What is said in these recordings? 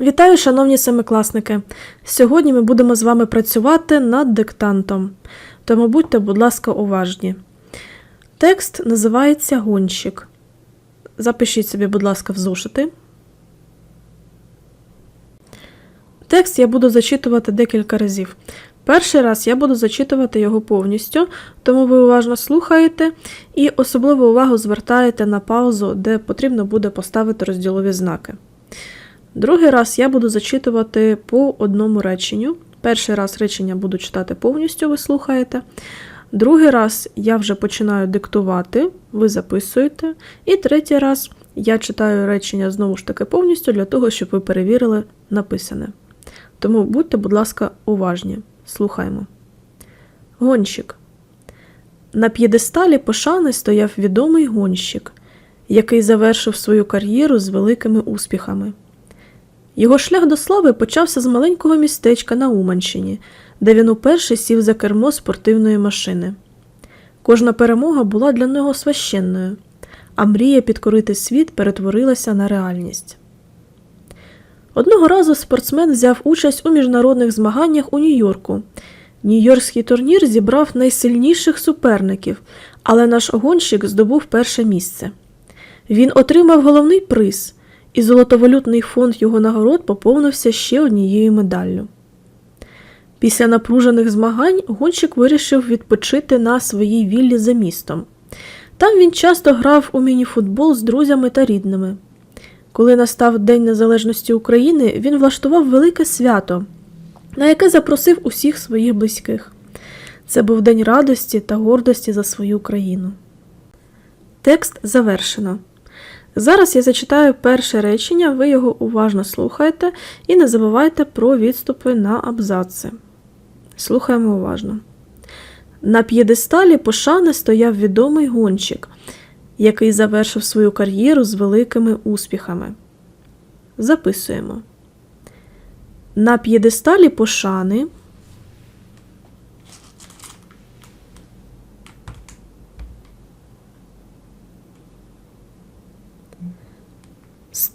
Вітаю, шановні семикласники! Сьогодні ми будемо з вами працювати над диктантом, тому будьте, будь ласка, уважні. Текст називається Гонщик. Запишіть собі, будь ласка, в зошити. Текст я буду зачитувати декілька разів. Перший раз я буду зачитувати його повністю, тому ви уважно слухаєте і особливу увагу звертаєте на паузу, де потрібно буде поставити розділові знаки. Другий раз я буду зачитувати по одному реченню. Перший раз речення буду читати повністю, ви слухаєте. Другий раз я вже починаю диктувати, ви записуєте. І третій раз я читаю речення знову ж таки повністю для того, щоб ви перевірили написане. Тому будьте, будь ласка, уважні. Слухаємо. Гонщик. На п'єдесталі пошани стояв відомий гонщик, який завершив свою кар'єру з великими успіхами. Його шлях до слави почався з маленького містечка на Уманщині, де він уперше сів за кермо спортивної машини. Кожна перемога була для нього священною, а мрія підкорити світ перетворилася на реальність. Одного разу спортсмен взяв участь у міжнародних змаганнях у Нью-Йорку. Нью-Йоркський турнір зібрав найсильніших суперників, але наш гонщик здобув перше місце. Він отримав головний приз, і золотовалютний фонд його нагород поповнився ще однією медаллю. Після напружених змагань гонщик вирішив відпочити на своїй віллі за містом. Там він часто грав у мініфутбол з друзями та рідними. Коли настав День Незалежності України, він влаштував велике свято, на яке запросив усіх своїх близьких. Це був день радості та гордості за свою країну. Текст завершено. Зараз я зачитаю перше речення, ви його уважно слухаєте і не забувайте про відступи на абзаци. Слухаємо уважно. На п'єдесталі пошани стояв відомий гонщик, який завершив свою кар'єру з великими успіхами. Записуємо. На п'єдесталі пошани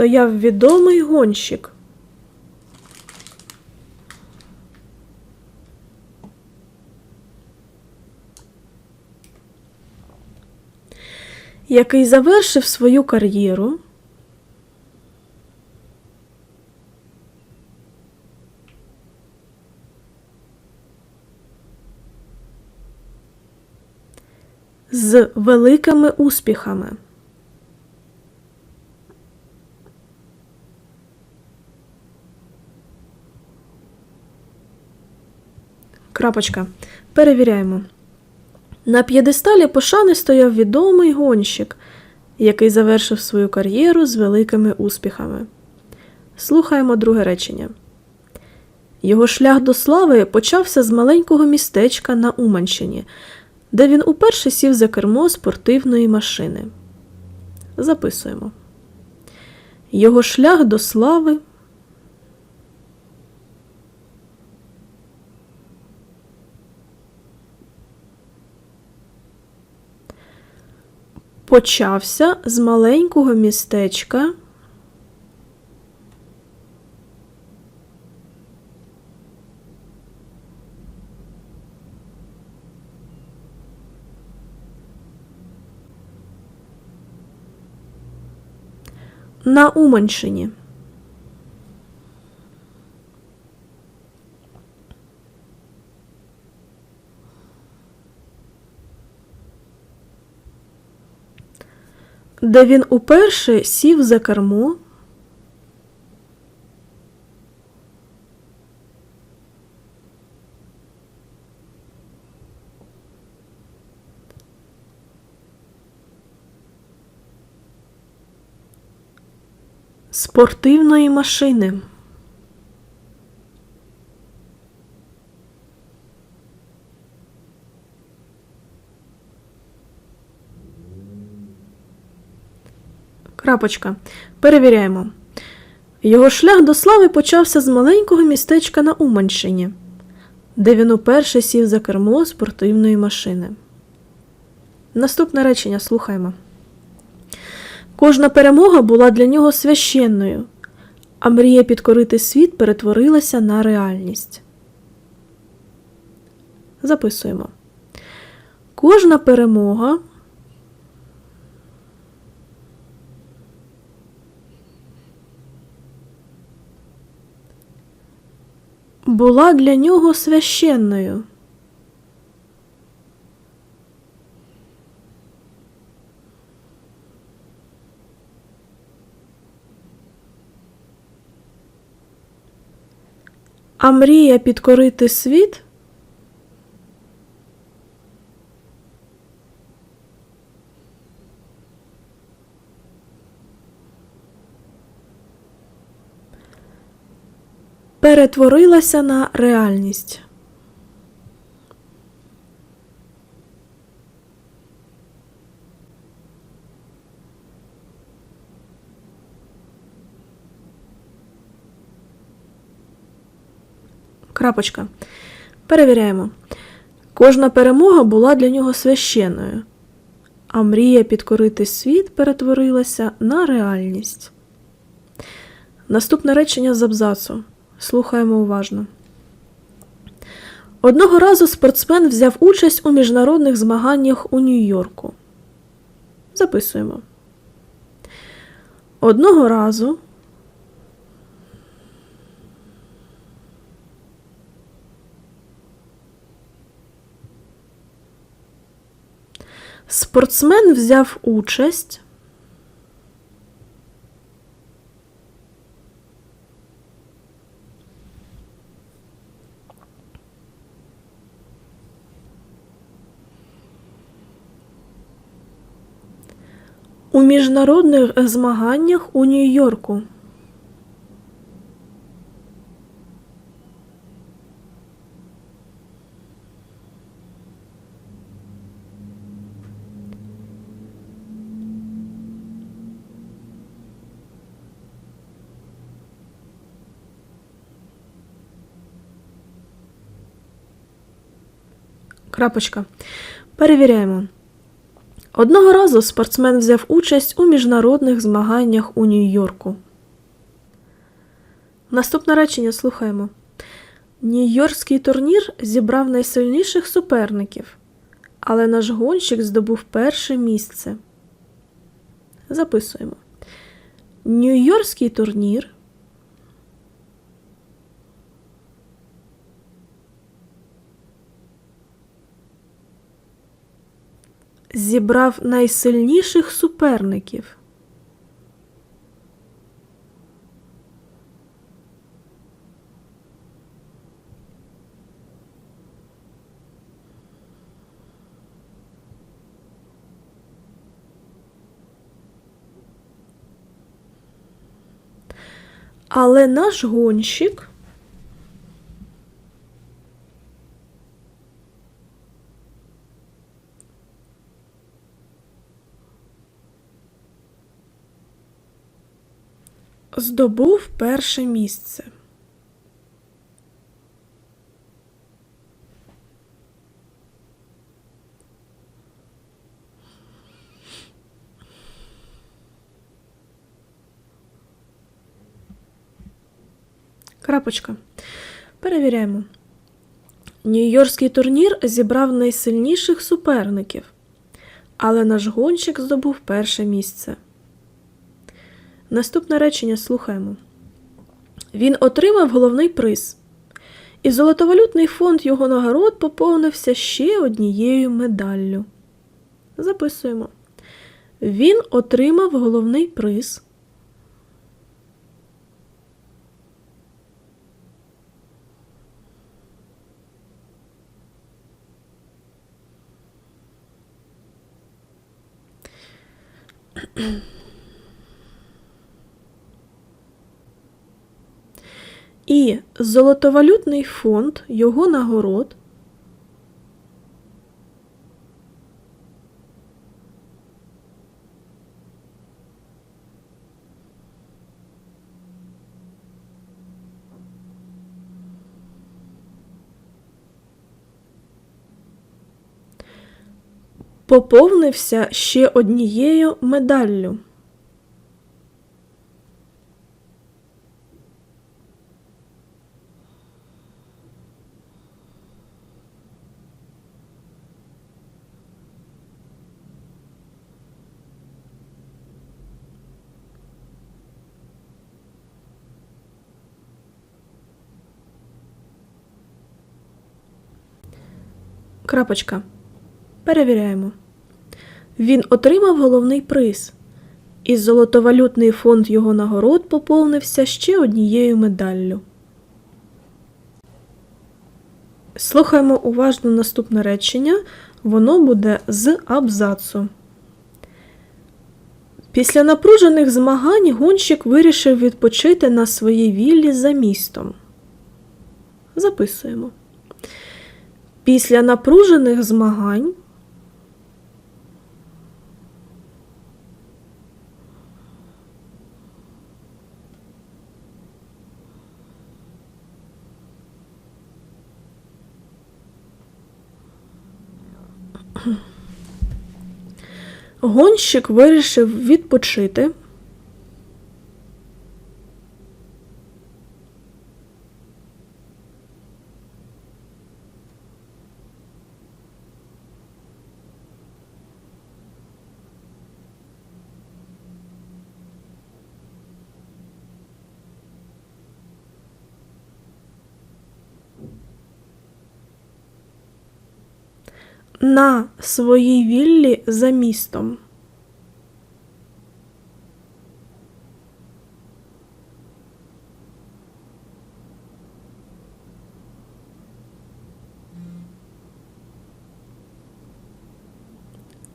стояв відомий гонщик. Який завершив свою кар'єру з великими успіхами. Крапочка. Перевіряємо. На п'єдесталі пошани стояв відомий гонщик, який завершив свою кар'єру з великими успіхами. Слухаємо друге речення. Його шлях до слави почався з маленького містечка на Уманщині, де він уперше сів за кермо спортивної машини. Записуємо. Його шлях до слави почався з маленького містечка. На Уманщині. Де він уперше сів за кермо. Спортивної машини. Крапочка. Перевіряємо. Його шлях до слави почався з маленького містечка на Уманщині, де він уперше сів за кермо спортивної машини. Наступне речення слухаємо. Кожна перемога була для нього священною, а мрія підкорити світ перетворилася на реальність. Записуємо. Кожна перемога була для нього священною. А мрія підкорити світ перетворилася на реальність. Крапочка. Перевіряємо. Кожна перемога була для нього священною, а мрія підкорити світ перетворилася на реальність. Наступне речення з абзацу. Слухаємо уважно. Одного разу спортсмен взяв участь у міжнародних змаганнях у Нью-Йорку. Записуємо. Одного разу спортсмен взяв участь у міжнародних змаганнях у Нью-Йорку. Крапочка. Перевіряємо. Одного разу спортсмен взяв участь у міжнародних змаганнях у Нью-Йорку. Наступне речення слухаємо. Нью-Йоркський турнір зібрав найсильніших суперників, але наш гонщик здобув перше місце. Записуємо. Нью-Йоркський турнір зібрав найсильніших суперників. Але наш гонщик здобув перше місце. Крапочка. Перевіряємо. Нью-Йоркський турнір зібрав найсильніших суперників, але наш гонщик здобув перше місце. Наступне речення слухаємо. Він отримав головний приз, і золотовалютний фонд його нагород поповнився ще однією медаллю. Записуємо. Він отримав головний приз. І золотовалютний фонд його нагород поповнився ще однією медаллю. Крапочка. Перевіряємо. Він отримав головний приз. І золотовалютний фонд його нагород поповнився ще однією медаллю. Слухаємо уважно наступне речення. Воно буде з абзацу. Після напружених змагань гонщик вирішив відпочити на своїй віллі за містом. Записуємо. Після напружених змагань гонщик вирішив відпочити. На своїй віллі за містом.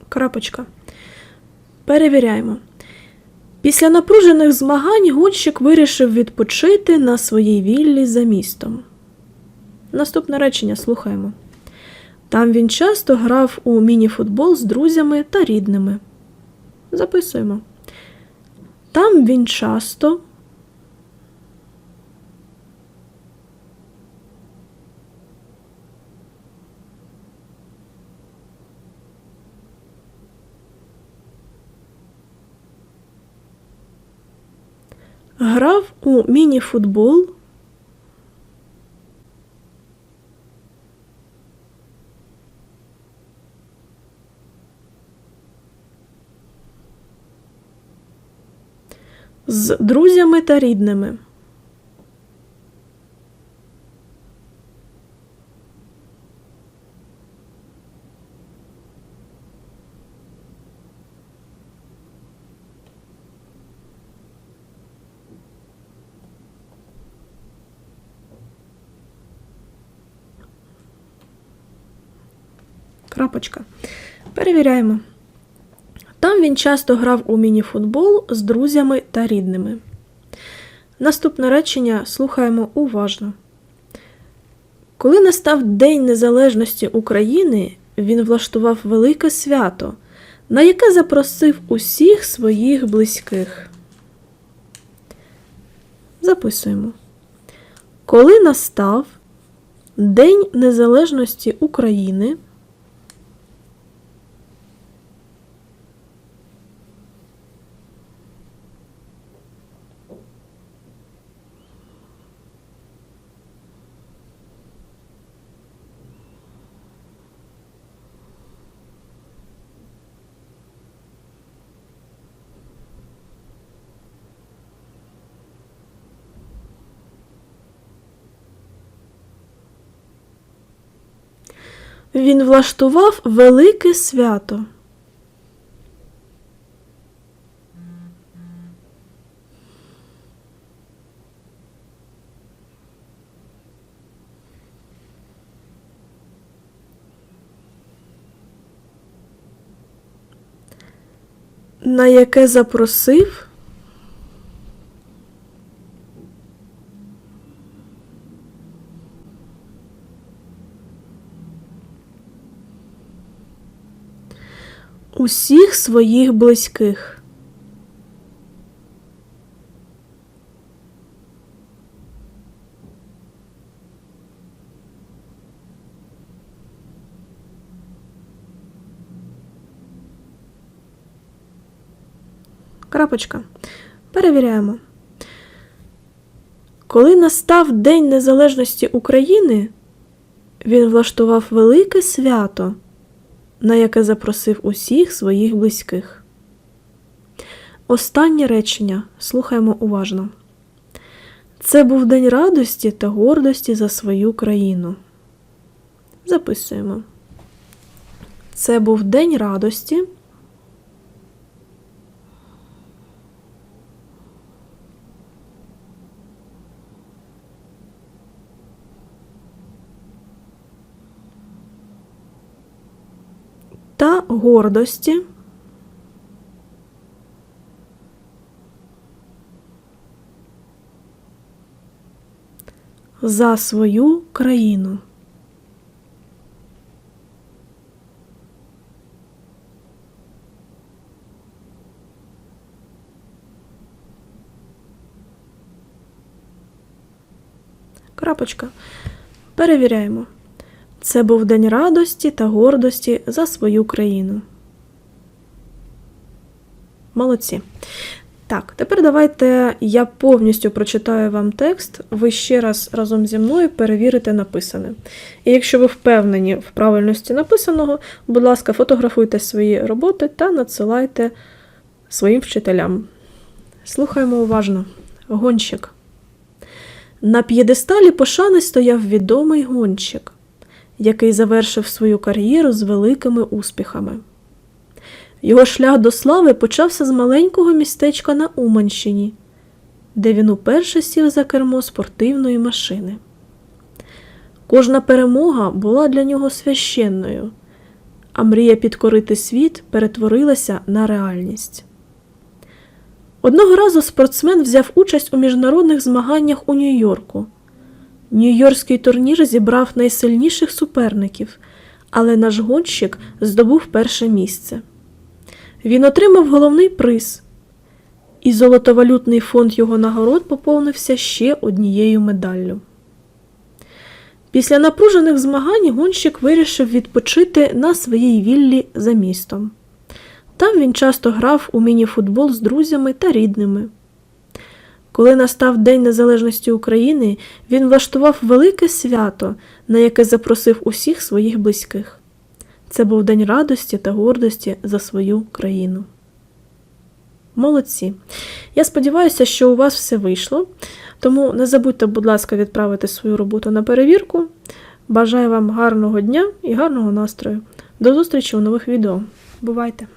Крапочка. Перевіряємо. Після напружених змагань гонщик вирішив відпочити на своїй віллі за містом. Наступне речення слухаємо. Там він часто грав у мініфутбол з друзями та рідними. Записуємо. Там він часто. Грав у мініфутбол з друзями та рідними. Крапочка. Перевіряємо. Він часто грав у мініфутбол з друзями та рідними. Наступне речення слухаємо уважно. Коли настав День Незалежності України, він влаштував велике свято, на яке запросив усіх своїх близьких. Записуємо. Коли настав День Незалежності України. Він влаштував велике свято. На яке запросив усіх своїх близьких. Крапочка. Перевіряємо. Коли настав День Незалежності України, він влаштував велике свято на яке запросив усіх своїх близьких. Останнє речення слухаємо уважно. Це був день радості та гордості за свою країну. Записуємо. Це був день радості. Та гордості. За свою країну. Крапочка. Перевіряємо. Це був день радості та гордості за свою країну. Молодці. Так, тепер давайте я повністю прочитаю вам текст. Ви ще раз разом зі мною перевірите написане. І якщо ви впевнені в правильності написаного, будь ласка, фотографуйте свої роботи та надсилайте своїм вчителям. Слухаємо уважно. Гонщик. На п'єдесталі пошани стояв відомий гонщик, який завершив свою кар'єру з великими успіхами. Його шлях до слави почався з маленького містечка на Уманщині, де він уперше сів за кермо спортивної машини. Кожна перемога була для нього священною, а мрія підкорити світ перетворилася на реальність. Одного разу спортсмен взяв участь у міжнародних змаганнях у Нью-Йорку. Нью-Йоркський турнір зібрав найсильніших суперників, але наш гонщик здобув перше місце. Він отримав головний приз, і золотовалютний фонд його нагород поповнився ще однією медаллю. Після напружених змагань гонщик вирішив відпочити на своїй віллі за містом. Там він часто грав у міні-футбол з друзями та рідними. Коли настав День Незалежності України, він влаштував велике свято, на яке запросив усіх своїх близьких. Це був день радості та гордості за свою країну. Молодці. Я сподіваюся, що у вас все вийшло. Тому не забудьте, будь ласка, відправити свою роботу на перевірку. Бажаю вам гарного дня і гарного настрою. До зустрічі у нових відео. Бувайте!